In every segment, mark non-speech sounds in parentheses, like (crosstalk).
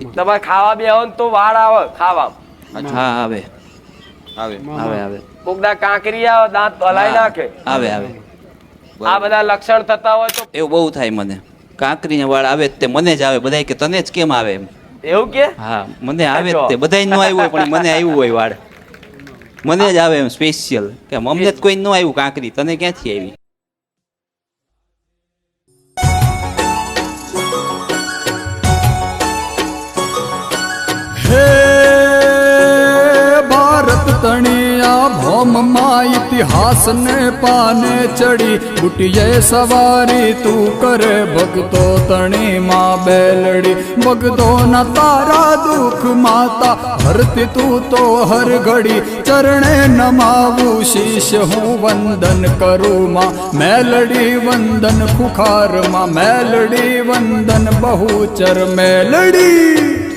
તમારે ખાવા બે આવે તો વાળ આવે ખાવા હા આવે. આવે. આવે આવે. કોકના કાંકરી આવે દાંત હલાઈ નાખે. આવે આવે. આ બધા લક્ષણ થતા હોય તો એવું બહુ થાય મને. કાંકરીને વાળ આવે તે મને જ આવે. બધાય કે તને જ કેમ આવે એમ? એવું કે? હા મને આવે તે. બધાય ન આવ્યું હોય પણ મને આવ્યું હોય વાળ. મને જ આવે એમ સ્પેશિયલ કે અમને જ કોઈ ન આવ્યું કાંકરી. તને ક્યાંથી આવી? ભોમમાં ઇતિહાસ ને પાને ચડી. બુટિયે સવારી, તું કરે ભક્તો તણી માં બેલડી. ભક્તો ના તારા દુઃખ માતા હરતી તું તો હર ઘડી. ચરણે નમાવું શીશ હું વંદન કરું માં. મેલડી વંદન ખુખારમાં મેલડી વંદન બહુચર મેલડી.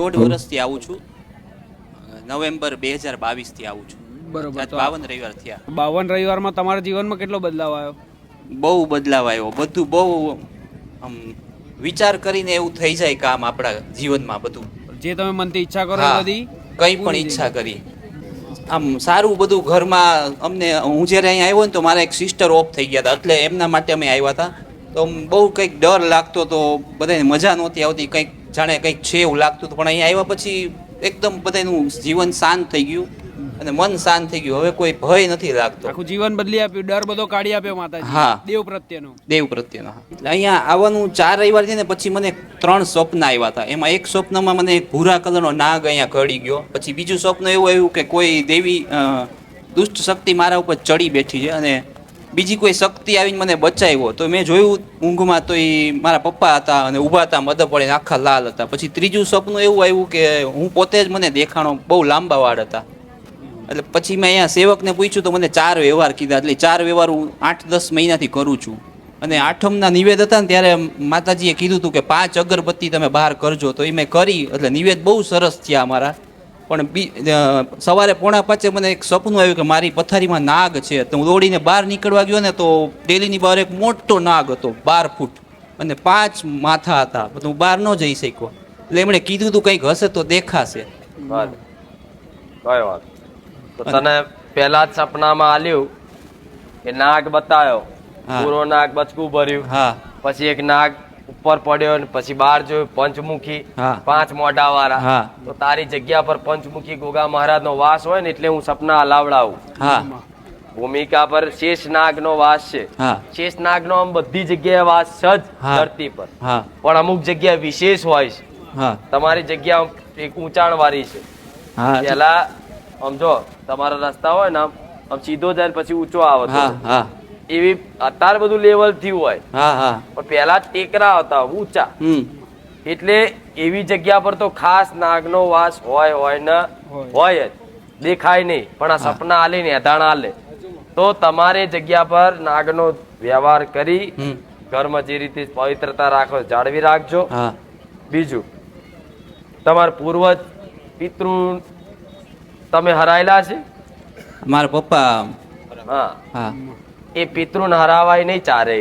દોઢ વર્ષથી આવું છું. નવેમ્બર બે હજાર બાવીસથી આવું છું. બરોબર તો બાવન રવિવાર થયા. બાવન રવિવારમાં તમારા જીવનમાં કેટલો બદલાવ આવ્યો? બહુ બદલાવ આવ્યો. બધું બહુ આમ વિચાર કરીને એવું થઈ જાય કામ આપણા જીવનમાં બધું. જે તમે મનથી ઈચ્છા કરો બધી કંઈ પણ ઈચ્છા કરી. આમ સારું બધું ઘરમાં અમને હું જ્યારે અહીં આવ્યો ને તો મારા એક સિસ્ટર ઓફ થઈ ગયા હતા. એટલે એમના માટે અમે આવ્યા હતા. તો બહુ કંઈક ડર લાગતો તો બધાને મજા નહોતી આવતી કંઈક જાણે કંઈક છે એવું લાગતું હતું. પણ અહીં આવ્યા પછી એકદમ બધાનું જીવન શાંત થઈ ગયું અને મન શાંત થઈ ગયું. હવે કોઈ ભય નથી લાગતો. આખું જીવન બદલી આપ્યું ડર બધો કાઢી આપ્યો માતાજી. હા. દેવ પ્રત્યેનો. દેવ પ્રત્યેનો એટલે અહીંયા આવવાનું ચાર રવિવાર છે ને પછી મને ત્રણ સ્વપ્ન આવ્યા હતા. એમાં એક સ્વપ્નમાં મને એક ભૂરા કલરનો નાગ અહીંયા ઘડી ગયો. પછી બીજું સ્વપ્ન એવું આવ્યું કે કોઈ દેવી દુષ્ટ શક્તિ મારા ઉપર ચડી બેઠી છે અને બીજી કોઈ શક્તિ આવીને મને બચાવ્યો, તો મેં જોયું ઊંઘમાં તો એ મારા પપ્પા હતા અને ઊભા હતા મદદ પડે આખા લાલ હતા. પછી ત્રીજું સપનું એવું આવ્યું કે હું પોતે જ મને દેખાણો બહુ લાંબા વાળ હતા. એટલે પછી મેં અહીંયા સેવકને પૂછ્યું, તો મને ચાર વ્યવહાર કીધા. એટલે ચાર વ્યવહાર હું આઠ દસ મહિનાથી કરું છું. અને આઠમના નિવેદ હતા ને ત્યારે માતાજીએ કીધું હતું કે પાંચ અગરબત્તી તમે બહાર કરજો. તો એ મેં કરી, એટલે નિવેદ બહુ સરસ થયા અમારા. પણ બી સવારે પોણા પાંચે મને એક સપનું આવ્યું કે મારી પથારીમાં નાગ છે તો હું દોડીને બહાર નીકળવા ગયો ને તો ડેલીની બહાર એક મોટો નાગ હતો બાર ફૂટ. અને પાંચ માથા હતા તો હું બહાર ન જઈ શક્યો. એટલે એમણે કીધું હતું કંઈક હશે તો દેખાશે. કઈ વાત. તો તને પહેલા જ સપનામાં આલ્યું કે નાગ બતાવ્યો પૂરો નાગ બચકું ભર્યું. હા. પછી એક નાગ ઉપર પડ્યો ને પછી બહાર જોયું પંચમુખી પાંચ મોઢા વાળા તો તારી જગ્યા પર પંચમુખી ગોગા મહારાજ નો વાસ હોય ને એટલે હું સપના હલાવડાવું ભૂમિકા પર શેષનાગ નો વાસ છે. શેષનાગ નો આમ બધી જગ્યાએ વાસ છે જ ધરતી પર. પણ અમુક જગ્યા વિશેષ હોય છે. તમારી જગ્યા એક ઊંચાણ વાળી છે પેલા આમ જો તમારા રસ્તા હોય ને આમ આમ સીધો જાય પછી ઊંચો આવે એવી અત્યારે બધું લેવલ થયું હોય. હા હા. પણ પેલા ટેકરા હતા ઊંચા. એટલે એવી જગ્યા પર તો ખાસ નાગનો વાસ હોય હોય ને હોય. જ. દેખાય નહીં પણ આ સપના આલે ને અધાણ આલે તો તમારે જગ્યા પર નાગનો વ્યવહાર કરી ઘરમાં જે રીતે પવિત્રતા રાખો જાળવી રાખજો. બીજું તમારા પૂર્વજ પિતૃ તમે હરાયેલા છે? મારા પપ્પા. હા. હા. એ પિતૃને હરાવાય નહીં ચારે.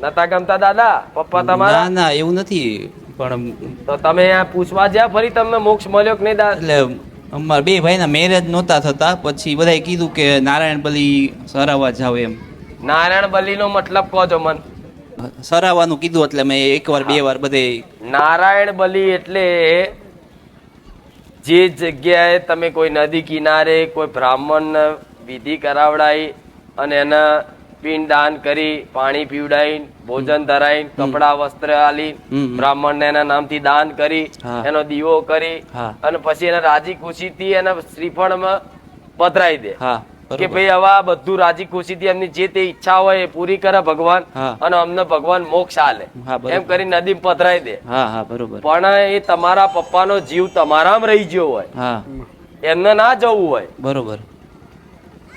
નતા ગમતા દાદા? પપ્પા તમારા? ના ના એવું નથી પણ તો તમે આ પૂછવા જ્યાં ફરી તમને મોક્ષ મળ્યો કે નહીં એટલે અમારા બે ભાઈના મેરેજ નહોતા થતા પછી બધાએ કીધું કે નારાયણ બલી સરાવવા જાવ એમ. નારાયણ બલીનો મતલબ કહો છો મન. સરાવવાનું કીધું એટલે મેં એકવાર બે વાર બધે નારાયણ બલી એટલે જે જગ્યાએ તમે કોઈ નદી કિનારે કોઈ બ્રાહ્મણ વિધિ કરાવડાઈ અને એના પિંડ દાન કરી પાણી પીવડાવી ભોજન ધરાવી કપડા વસ્ત્ર આલી બ્રાહ્મણ ને એના નામથી દાન કરી એનો દીવો કરી અને પછી એને રાજી ખુશી થી એના શ્રીફળ પધરાઈ દે. કે ભાઈ હવે આ બધું રાજી ખુશી થી એમની જે તે ઈચ્છા હોય એ પૂરી કરે ભગવાન અને અમને ભગવાન મોક્ષ આલે. એમ કરી નદી પધરાઈ દે. હા હા બરોબર. પણ એ તમારા પપ્પાનો જીવ તમારામાં રહી ગયો હોય. એમને ના જવું હોય. બરોબર.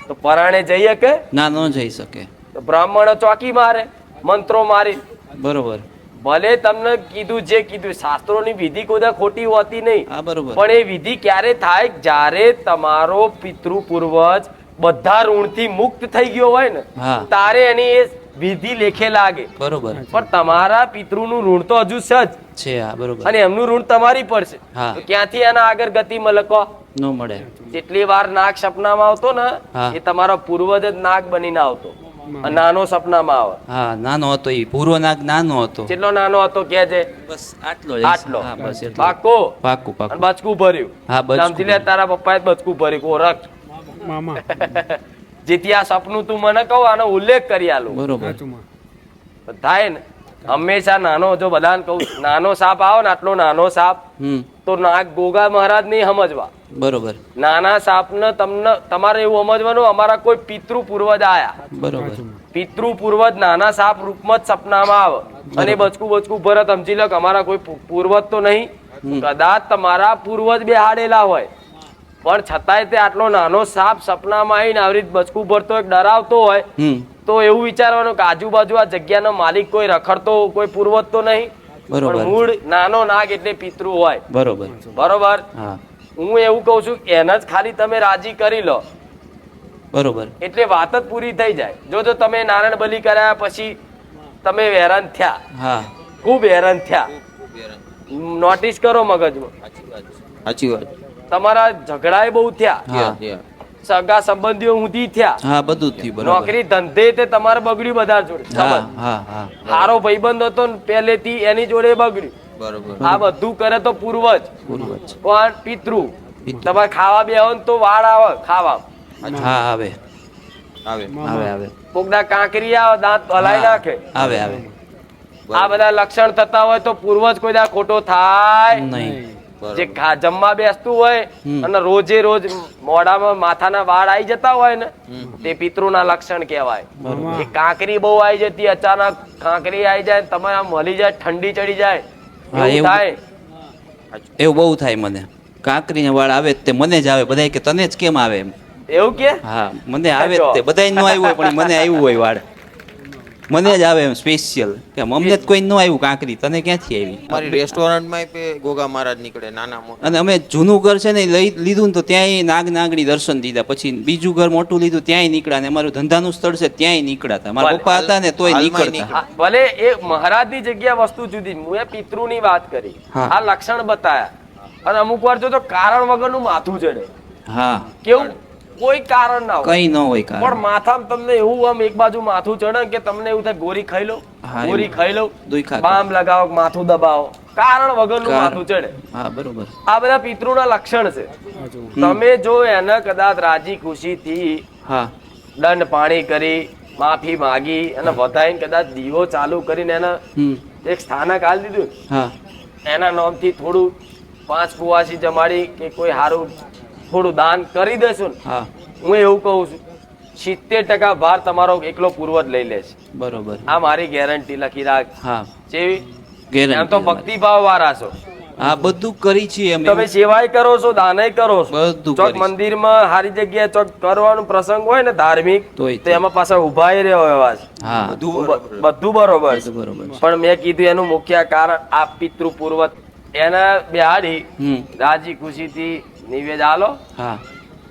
તો પરાણે જઈએ કે? ના ન જઈ શકે. તો બ્રાહ્મણો ચોકી મારે મંત્રો મારી. બરોબર. ભલે તમને કીધું જે કીધું શાસ્ત્રોની વિધિ કોઈ ખોટી હોતી નહીં. હા બરોબર. પણ એ વિધિ ક્યારે થાય? જ્યારે તમારો પિતૃ પૂર્વજ બધા ઋણથી મુક્ત થઈ ગયો હોય ને. તારે એની એ વિધિ લેખે લાગે. બરોબર. પણ તમારા પિતૃનું ઋણ તો હજુ છે જ છે હા બરોબર. અને એમનું ઋણ તમારી પર છે. તો ક્યાંથી એના આગળ ગતિ મલકો? ન મળે. જેટલી વાર નાગ સપનામાં આવતો ને એ તમારો પૂર્વજ જ નાગ બનીને આવતો. નાનો સપનામાં આવે. હા નાનો હતો એ. પૂર્વ નાગ નાનો હતો. કેટલો નાનો હતો કે છે બસ આટલો આટલો. હા બસ પાકો. પાકું પાકું. બચકું ભર્યું. હા, બચકું. લે તારા પપ્પાએ બચકું ભર્યું. કોરક મામા. (laughs) જેથી આ સપનું તું મને કહું આનો ઉલ્લેખ કરી આલું. બરોબર. થાય ને હંમેશા નાનો જો બધાને કહું નાનો સાપ આવે ને આટલો નાનો સાપ તો નાગ ગોગા મહારાજ નહીં સમજવા. બરોબર. નાના સાપને તમને તમારે એવું સમજવાનું અમારા કોઈ પિતૃ પૂર્વજ આયા. બરોબર. પિતૃ પૂર્વજ નાના સાપ રૂપમાં જ સપનામાં આવે. અને બચકું બચકું ભરત સમજી લો અમારા કોઈ પૂર્વજ તો નહીં. કદાચ તમારા પૂર્વજ બેહાડેલા હોય. પણ છતાંય તે આટલો નાનો સાપ સપનામાં આવીને આવી રીતે બચકું ભરતો એક ડરાવતો હોય તો એવું વિચારવાનું કે આજુબાજુ આ જગ્યાનો માલિક કોઈ રખડતો કોઈ પૂર્વજ તો નહીં. બરોબર. મૂળ નાનો નાગ એટલે પિતૃ હોય. બરોબર. બરોબર? હું. એવું કહું છું કે એને જ ખાલી તમે રાજી કરી લો. બરોબર. એટલે વાત જ પૂરી થઈ જાય. જો જો તમે નારાયણ બલિ કર્યા પછી તમે હેરાન થયા. હા. ખૂબ હેરાન થયા. નોટિસ કરો મગજમાં. સાચી વાત તમારા ઝઘડાએ બહુ થયા. સગા સંબંધીઓ ઊંધી થયા. હા બધું થયું બરોબર. નોકરી ધંધે તે તમારે બગડ્યું બધા જોડે. હા સંબંધ. હા હા. સારો ભાઈબંધ હતો ને પહેલેથી એની જોડે બગડ્યું. બરોબર. આ બધું કરે તો પૂર્વજ. પૂર્વજ. પણ પિતૃ. તમારે ખાવા બે ને તો વાળ આવે ખાવા. હા આવે. આવે. આવે આવે. કોકના કાંકરી આવે દાંત હલાઈ નાખે. આવે આવે. આ બધા લક્ષણ થતા હોય તો પૂર્વજ કોઈ દા ખોટો થાય નહીં. જે જમવા બેસતું હોય અને રોજે રોજ મોઢામાં માથાના વાળ આવી જતા હોય ને તે પિતૃના લક્ષણ કહેવાય. એ કાંકરી બહુ આવી જતી અચાનક કાંકરી આવી જાય તમે આમ હલી જાય ઠંડી ચડી જાય. એવું. થાય. એવું બહુ થાય મને. કાંકરી વાળ આવે તે મને જ આવે બધાય કે તને જ કેમ આવે એમ? એવું કે? હા મને આવે તે બધાય નો આવ્યું હોય પણ મને આવ્યું હોય વાળ. મને જ આવે એમ સ્પેશિયલ કે અમને જ કોઈ ન આવ્યું કાંકરી તને ક્યાંથી આવી? અમારી રેસ્ટોરન્ટમાં પે ગોગા મહારાજ નીકળે નાના મોટા. અને અમે જૂનું ઘર છે ને લઈ લીધું ને તો ત્યાંય નાગ નાગડી દર્શન દીધા. પછી બીજું ઘર મોટું લીધું ત્યાંય નીકળ્યા ને અમારું ધંધાનું સ્થળ છે ત્યાંય નીકળ્યા હતા. મારા પપ્પા હતા ને તોય નીકળતા. ભલે એ મહારાજની જગ્યા વસ્તુ જુદી હું એ પિતૃની વાત કરી. હા. આ લક્ષણ બતાયા. અને અમુક વાર જો તો કારણ વગરનું માથું ચડે હા. કેવું? કોઈ કારણ ના હોય. કઈ ન હોય પણ માથામાં તમને એવું આમ એક બાજુ માથું ચડે કે તમને એવું થાય ગોરી ખાઈ લો ગોરી ખાઈ લો બામ લગાવો માથું દબાવો. કારણ વગરનું. માથું ચડે. હા બરોબર. આ બધા પિતૃના લક્ષણ છે. તમે જો એને કદાચ રાજી ખુશીથી હા. દંડ પાણી કરી માફી માગી અને વધાઈને કદાચ દીવો ચાલુ કરીને એને એક સ્થાનક હાલ દીધું. એના નામથી થોડું પાંચ કુવાસી જમાડી કે કોઈ સારું થોડું દાન કરી દેશો ને હું. એવું કહું છું સિત્તેર ટકા ભાર તમારો એકલો પૂર્વજ લઈ લેશે બરોબર. આ મારી ગેરંટી લખી રાખ. હા. જેવી ગેરંટી એમ તો ભક્તિભાવ વાળા છો. હા બધું કરી છીએ અમે. તમે સેવાય કરો છો દાનય કરો છો. બધું ચોક મંદિરમાં સારી જગ્યાએ ચોક કરવાનો પ્રસંગ હોય ને ધાર્મિક તો એમાં પાછા ઊભા રહ્યો એવા હા. બધું બધું બરોબર છે. બરોબર પણ મેં કીધું એનું મુખ્ય કારણ આ પિતૃ પૂર્વત એના બેહાડી રાજી રાજી ખુશીથી નિવેદ આલો. હા.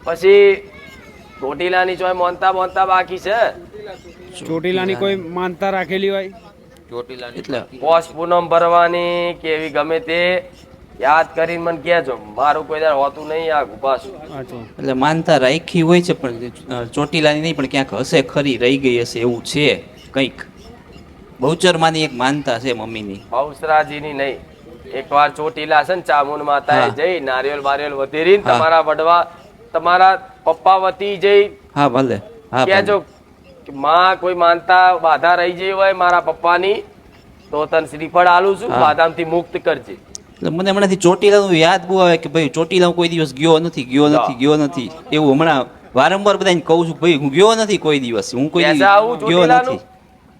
પછી ચોટીલાની ચોય મોનતા મોનતા બાકી છે. ચોટીલાની કોઈ માનતા રાખેલી હોય? ચોટીલાની એટલે. પોષ પૂનમ ભરવાની કે એવી ગમે તે યાદ કરીને મને કહેજો. મારું કોઈ દર હોતું નહીં આ ગુપાસ એટલે માનતા રાખી હોય છે પણ ચોટીલાની નહીં પણ ક્યાંક હશે ખરી રહી ગઈ હશે એવું છે કંઈક. બહુચરમાંની એક માનતા છે મમ્મીની. બહુચરાજીની નહીં. એકવાર ચોટીલા છે ને ચામુંડ માતાએ જઈ નારિયેલ બારિયેલ વધેરી તમારા વડવા તમારા પપ્પા વતી જઈ હા ભલે. હા ભલે. માં કોઈ માનતા બાધા રહી જઈ હોય મારા પપ્પાની તો તને શ્રીફળ આલું છું. બાદામથી મુક્ત કરજે. એટલે મને હમણાંથી ચોટીલાનું યાદ બહુ આવે કે ભાઈ ચોટીલા હું કોઈ દિવસ ગયો નથી ગયો નથી ગયો નથી. એવું હમણાં વારંવાર બધાને કહું છું ભાઈ હું ગયો નથી કોઈ દિવસ હું કોઈ ગયો નથી.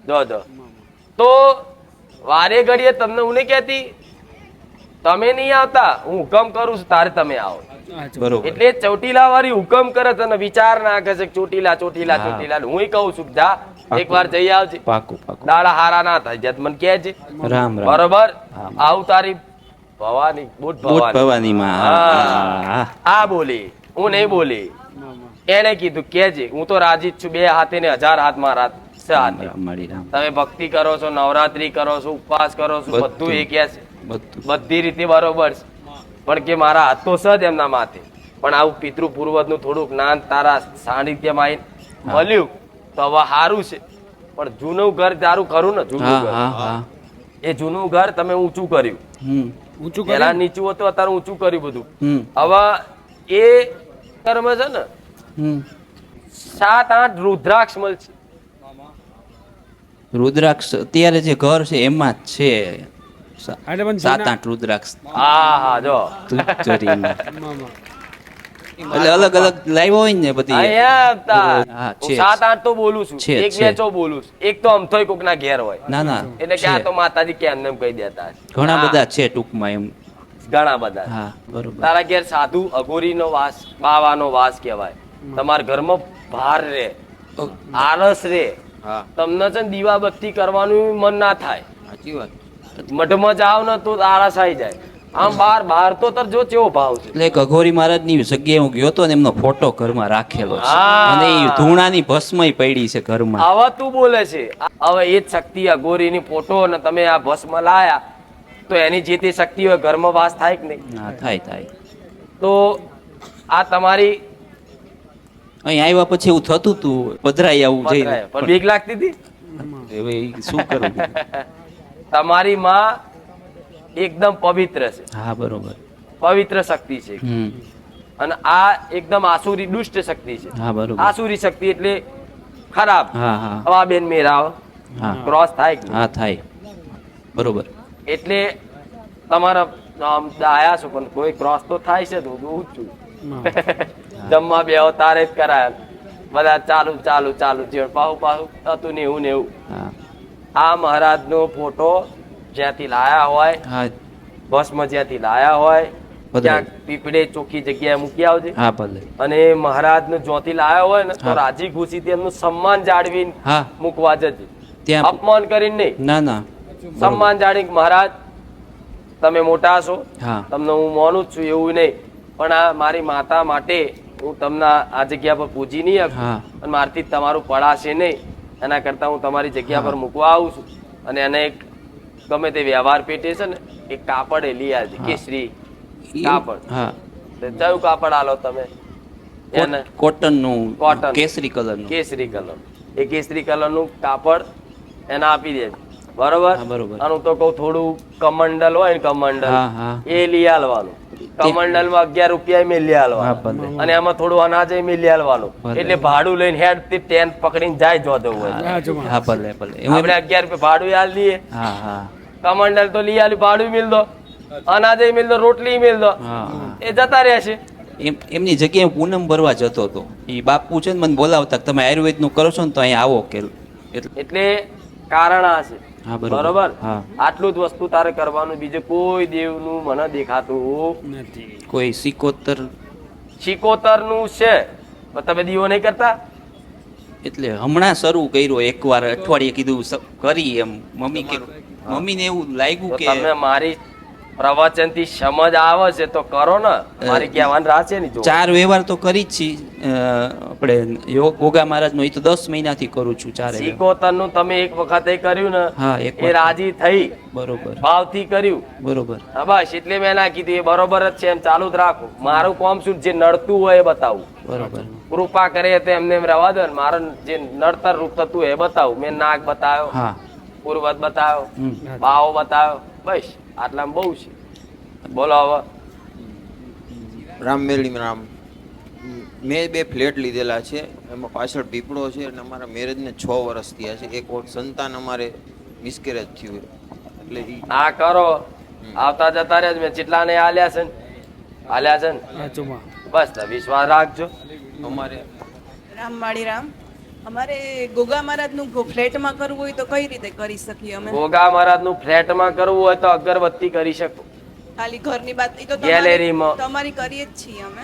જો જો તો વારે ઘડીએ તમને હું નહીં કહેતી? તમે નહીં આવતા હું હુકમ કરું છું તારે તમે આવો. બરોબર. એટલે ચોટીલા વાળી હુકમ કરે તને વિચાર નાખે છે ચોટીલા ચોટીલા ચોટીલા. હું કહું છું જા એક વાર જઈ આવજે. પાકું પાકું. દાડા હારા ના થાય જત મને કહેજે. રામ રામ. બરોબર. આવું તારી ભવાની બોટ ભવાની. માં આ બોલી. હું નહીં બોલી. એને કીધું કેજે હું તો રાજી જ છું બે હાથે ને હજાર હાથ. મારા છે તમે ભક્તિ કરો છો નવરાત્રી કરો છો ઉપવાસ કરો છો બધું. બધું એ કે છે. બધું. રીતે બરોબર પણ કે મારા હાથો સદ એમના માથે. પણ આવું પિતૃ પૂર્વજનું થોડું જ્ઞાન તારા સાનિધ્યમાં મળ્યું તો હવે સારું છે. પણ જૂનું ઘર તારું ખરું ને? જૂનું ઘર. એ જૂનું ઘર તમે ઊંચું કર્યું. ઊંચું પેલા નીચું હતું અત્યારે ઊંચું કર્યું બધું. હવે એ કર્મ છે ને? સાત આઠ રુદ્રાક્ષ મળશે. રુદ્રાક્ષ અત્યારે જે ઘર છે એમાં જ છે. સાત આઠ રુદ્રાક્ષ. હા હા જો. એટલે અલગ અલગ લાઈવ હોય ને બધી. અહીંયા તા- હા, હું છે. સાત આઠ તો બોલું છું. એક છે. બે ચો બોલું છું. એક તો અમથોય કોક ના ઘેર હોય. ના ના એટલે કે આ તો માતાજી કે એમને કહી દેતા. ઘણા બધા છે ટૂંકમાં એમ. ઘણા બધા. હા બરોબર. તારા ઘેર સાધુ અઘોરીનો વાસ બાવાનો વાસ કહેવાય. તમારા ઘરમાં ભાર રે આળસ રે. તમને છે ને દીવા બત્તી કરવાનું મન ના થાય. સાચી વાત. મઠમાં જાવ ને તો આળસ આવી જાય. આમ બાર બહાર તો તર જો કેવો ભાવ છે? એટલે ગગોરી મહારાજની જગ્યાએ હું ગયો તો ને એમનો ફોટો ઘરમાં રાખેલો છે. અને એ ધૂણાની ભસ્મય પડી છે ઘરમાં. આવા તું બોલે છે. હવે એ જ શક્તિ અઘોરીની ફોટો ને તમે આ ભસ્મ લાયા તો એની જે તે શક્તિ હોય ઘરમાં વાસ થાય કે નહીં? ના થાય થાય. તો આ તમારી અહીં આવ્યા પછી એવું થતું તું પધરાઈ આવું જઈને. પણ બીક લાગતી હતી? શું કરું? (laughs) તમારી માં એકદમ પવિત્ર છે. હા બરોબર. પવિત્ર શક્તિ છે. અને આ એકદમ આસુરી દુષ્ટ શક્તિ છે. હા બરોબર. આસુરી શક્તિ એટલે ખરાબ. હા હા. આ બેન મેરાવ ક્રોસ થાય હા થાય. બરોબર. એટલે તમારા આમ દાયા છો પણ કોઈ ક્રોસ તો થાય છે તો હું છું. જમવા બે તારે જ કરાય. બધા ચાલુ ચાલુ ચાલુ. જીવન પાહુ પાહુ હતું ને એવું ને એવું. આ મહારાજનો ફોટો જ્યાંથી લાયા હોય ભસ્મ જ્યાંથી લાયા હોય ક્યાંક ત્યાં પીપળે ચોખ્ખી જગ્યાએ મૂકી આવજે. હા ભલે. અને મહારાજનો જ્યોતિ લાયા હોય ને તો. રાજી ખુશીથી એમનું સન્માન જાળવીને મૂકવા જજે. ત્યાં અપમાન કરીને નહીં. ના ના. સન્માન જાણી મહારાજ તમે મોટા છો. તમને હું માનું જ છું એવું નહીં. પણ આ મારી માતા માટે હું તમને આ જગ્યા પર પૂજી નહીં. અને મારથી તમારું પડાશે નહીં. એના કરતા હું તમારી જગ્યા પર મૂકવા આવું છું. અને એને એક ગમે તે વ્યવહાર પેટે છે ને એક કાપડ એ લઈ આવજે કેસરી કાપડ. કયું કાપડ આલો તમે? એને કોટનનું કોટન. કેસરી કલરનું કેસરી કલર. એ કેસરી કલરનું કાપડ એને આપી દે બરોબર? બરોબર. અને હું તો કહું થોડું કમંડલ હોય ને કમંડલ. એ લઈ આલવાનું. કમંડલમાં અગિયાર રૂપિયા મેલી લઈ હા આલવાનું ભલે અને આમાં થોડું અનાજ મેલી લઈ આલવાનું. એટલે ભાડું લઈને હેડથી ટેન પકડીને જાય જોતો હોય. આપણે અગિયાર રૂપિયા ભાડું આલ દઈએ. હા હા. કમંડલ તો લઈ આલ્યું ભાડું મિલ દો. અનાજ મિલ દો રોટલી મિલ દો. એ જતા રહેશે એમની જગ્યાએ પૂનમ ભરવા જતો હતો. એ બાપુ છે ને મને બોલાવતા તમે તમે આયુર્વેદનું કરો છો ને તો અહીંયા આવો કે એટલે કારણ આ છે. બરોબર. આટલું જ વસ્તુ તારે કરવાનું બીજું કોઈ દેવનું મને દેખાતું નથી. કોઈ સિકોતર શિકોતરનું છે તમે દીવો નહીં કરતા? એટલે હમણાં શરૂ કર્યું એકવાર અઠવાડિયે કીધું કરી એમ. મમ્મી કે મમ્મીને એવું લાગ્યું કે તમે મારી પ્રવચનથી સમજ આવે છે તો કરો ને. મારી કહેવાની રાહ છે ને ચાર વ્યવહાર તો કરી જ અ, આપણે યોગા મહારાજ નો એ તો દસ મહિનાથી કરું છું ચાર વ્યવહાર. નું તમે એક વખત એ કર્યું ને હા એ રાજી થઈ. બરોબર. ભાવથી કર્યું. બરોબર. હા બસ એટલે મેં ના કીધું એ બરોબર જ છે એમ ચાલુ જ રાખો. મારું કોમ શું જે નડતું હોય એ બતાવું. બરોબર. કૃપા કરે તો એમને એમ રવા દો ને મારો જે નડતર રૂપ થતું એ બતાવું. મેં નાગ બતાવ્યો હા. પૂર્વત બતાવ્યો ભાવ બાવો બતાવ્યો બસ. આટલામાં બહુ છે. બોલો હવે. રામમેલી રામ. મેં બે ફ્લેટ લીધેલા છે એમાં પાછળ પીપળો છે અને અમારા મેરેજને છ વર્ષ થયા છે. એક વખત સંતાન અમારે મિસકેરેજ થયું એટલે આ કરો. આવતા જતા જ. મેં ચેટલા ને આલ્યા છે ને. આલ્યા છે ને? બસ વિશ્વાસ રાખજો. અમારે રામ માળી રામ. અમારે ગોગા મહારાજનું ફ્લેટમાં કરવું હોય તો કઈ રીતે કરી શકીએ અમે? ગોગા મહારાજનું ફ્લેટમાં કરવું હોય તો અગરબત્તી કરી શકો. ખાલી ઘરની વાત તો ગેલેરીમાં. તમારી તમારી કરીએ જ છીએ અમે.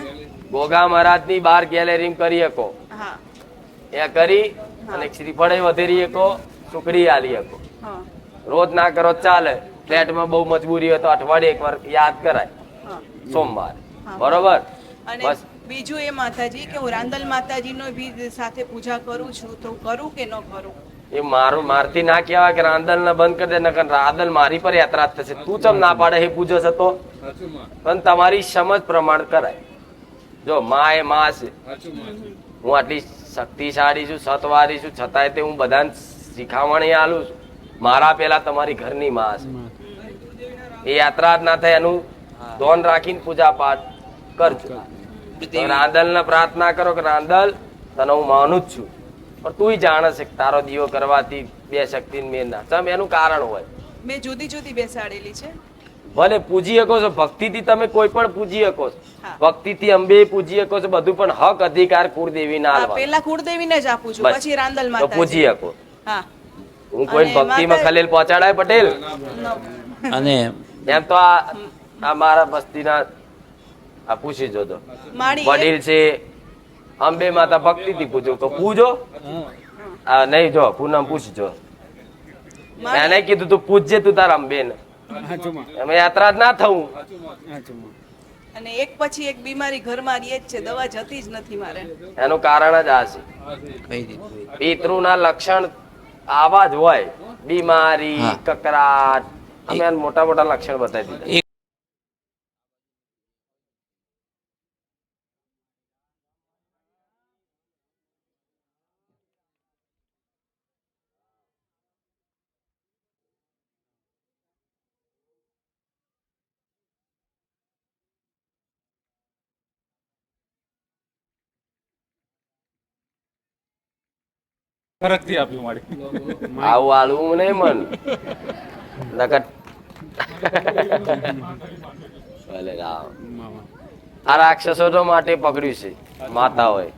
ગોગા મહારાજની બાર ગેલેરી કરી શકો. હા. એ કરી અને શ્રીફળે વધારી શકો સુકડી આલી શકો. હા. રોજ ના કરો ચાલે. ફ્લેટમાં બહુ મજબૂરી હોય તો અઠવાડિયે એક વાર યાદ કરાય. સોમવાર. બરોબર? બસ. બીજું એ માતાજી કે હું રાંદલ માતાજીનો બી સાથે પૂજા કરું છું તો કરું કે ન કરું? એ મારું મારથી ના કહેવાય કે રાંદલ ને બંધ કરી દે નકર રાંદલ મારી પર યાત્રા થશે. તું ચમ ના પાડે એ પૂજો હતો પણ તમારી સમજ પ્રમાણ કરાય. જો માં એ માં છે. હું આટલી શક્તિશાળી છું સતવારી છું છતાંય તે હું બધાને શીખામણી આલું છું. મારા પેલા તમારી ઘરની માં છે. એ યાત્રા જ ના થાય એનું ધોન રાખીને પૂજા પાઠ કરજો. તો રાંદલ ને પ્રાર્થના કરો કે રાંદલ તને હું માનું જ છું. પણ તું જાણે છે તારો દીવો કરવાથી બે શક્તિ મેં ના. સમ એનું કારણ હોય. મેં જુદી જુદી બેસાડેલી છે. ભલે પૂજી શકો છો ભક્તિથી તમે કોઈ પણ પૂજી શકો છો. ભક્તિથી અંબે પૂજી શકો છો બધું પણ હક અધિકાર કુળદેવી ના. પેલા કુળદેવીને જ આપું છું પછી રાંદલ માતા પૂજી શકો. હા. હું કોઈ ભક્તિમાં ખલેલ પહોંચાડાય પટેલ? અને એમ તો આ આ મારા બસ્તીના આ પૂછી જોજો. વડીલ છે અંબે માતા ભક્તિથી પૂજો તો પૂજો. આ નહીં જો પૂનમ પૂછજો. એને કીધું તું પૂજજે તું તારા અંબે ને અમે યાત્રા જ ના થવું. અને એક પછી એક બીમારી ઘરમાં રહે જ છે દવા જતી જ નથી મારે. એનું કારણ જ આ છે. પિતૃ ના પિતૃના લક્ષણ આવા જ હોય. બીમારી કકરાટ. અમે મોટા મોટા લક્ષણ બતાવી દીધા. એક આવું આલવું નહીં મન. નકર ભલે રામ. આ રાક્ષસો માટે પકડ્યું છે. માતા હોય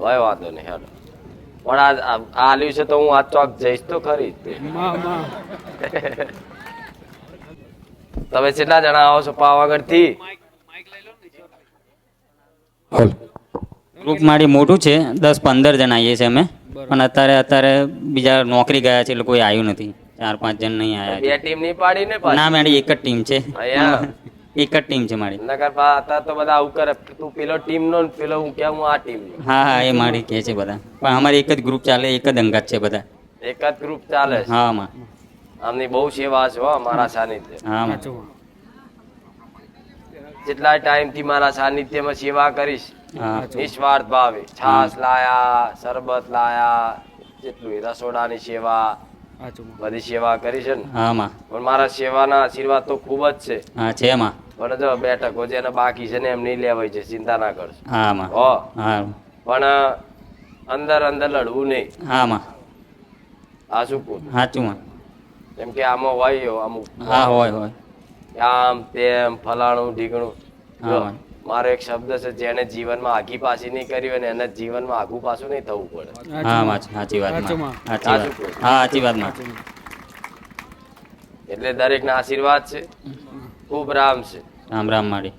હોય વાંધો નહીં હેડો. પણ આ આ આલ્યું છે તો હું આ ચોક જઈશ તો ખરી તે. તમે કેટલા જણા આવો છો પાવાગઢથી ગ્રુપ મારી મોટું છે. દસ પંદર જણા આવીએ છીએ અમે. પણ અત્યારે અત્યારે બીજા નોકરી ગયા છે એટલે કોઈ આવ્યું નથી. ચાર પાંચ જણ નહીં બે ટીમ નહીં પાડી ને ના મારી એક જ ટીમ છે. (laughs) એક જ ટીમ છે મારી. નગર અત્યારે તો બધા આવું કરે. તું પેલો ટીમ નો પેલો હું કે હું આ ટીમ હા હા એ મારી કે છે બધા. પણ અમારી એક જ ગ્રુપ ચાલે એક જ અંગત છે બધા. એક જ ગ્રુપ ચાલે હા માં. આમની બહુ સેવા છે હો મારા સાનિધ્ય. હા માં. જેટલા ટાઈમથી મારા સાનિધ્યમાં સેવા કરીશ નિસ્વાર્થ ભાવે. છાસ લાયા શરબત લાયા જેટલું રસોડાની સેવા બધી સેવા કરી છે ને? હા પણ મારા સેવાના આશીર્વાદ તો ખૂબ જ છે. હા છે માં. પણ જો બેઠકો જેને બાકી છે ને એમ નહીં લેવાય છે ચિંતા ના કરશો. હા માં. હો. પણ અંદર અંદર લડવું નહીં. હા માં. આ શું કહું સાચું માં. જેમ કે આમાં હોય અમુક. હા હોય હોય. આમ તેમ ફલાણું ઢીકણું હા. મારો એક શબ્દ છે જેને જીવનમાં આઘી પાછી નહીં કરી હોય ને એને જીવનમાં આઘું પાછું નહીં થવું પડે. હા સાચી વાત સાચું માં માં. સાચી વાત. હા સાચી વાત એટલે દરેકના આશીર્વાદ છે. ખૂબ રામ છે. રામ રામ મારી.